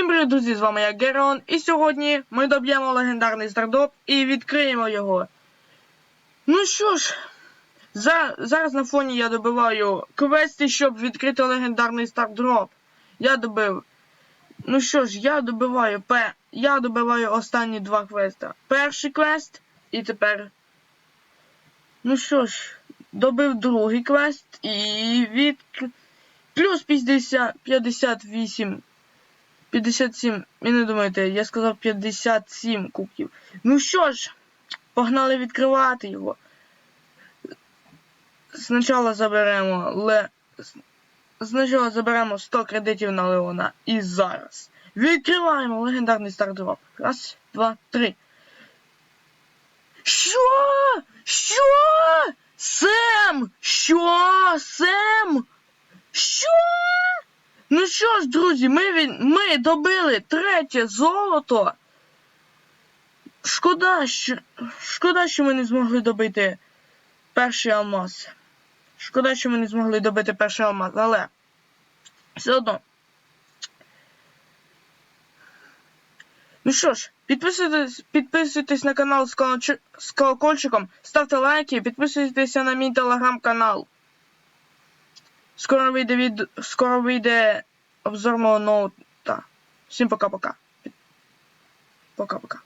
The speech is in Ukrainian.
Всім привіт, друзі! З вами я Герон, і сьогодні ми доб'ємо легендарний стардроп і відкриємо його. Ну що ж, за, зараз на фоні я добиваю квести, щоб відкрити легендарний стардроп. Я добив. Ну що ж, я добиваю пе. Я добиваю останні два квеста. Перший квест і тепер. Ну що ж, добив другий квест і від. Плюс 50, 58 57, і не думайте, я сказав 57 кубків. Ну що ж, погнали відкривати його. Спочатку заберемо ле... Спочатку заберемо 100 кредитів на Леона. І зараз. Відкриваємо легендарний стардроп. Раз, два, три. Що? Що? Сем? Що? Сем? Що? Ж, друзі, ми, від... ми добили третє золото. Шкода, що... Шкода, що ми не змогли добити перший алмаз. Шкода, що ми не змогли добити перший алмаз, але все одно. Ну що ж, підписуйтесь, підписуйтесь на канал з, колоч... з колокольчиком, ставте лайки, підписуйтеся на мій телеграм-канал. Скоро вийде від... Скоро вийде обзор мого ноута. Всім пока-пока. Пока-пока.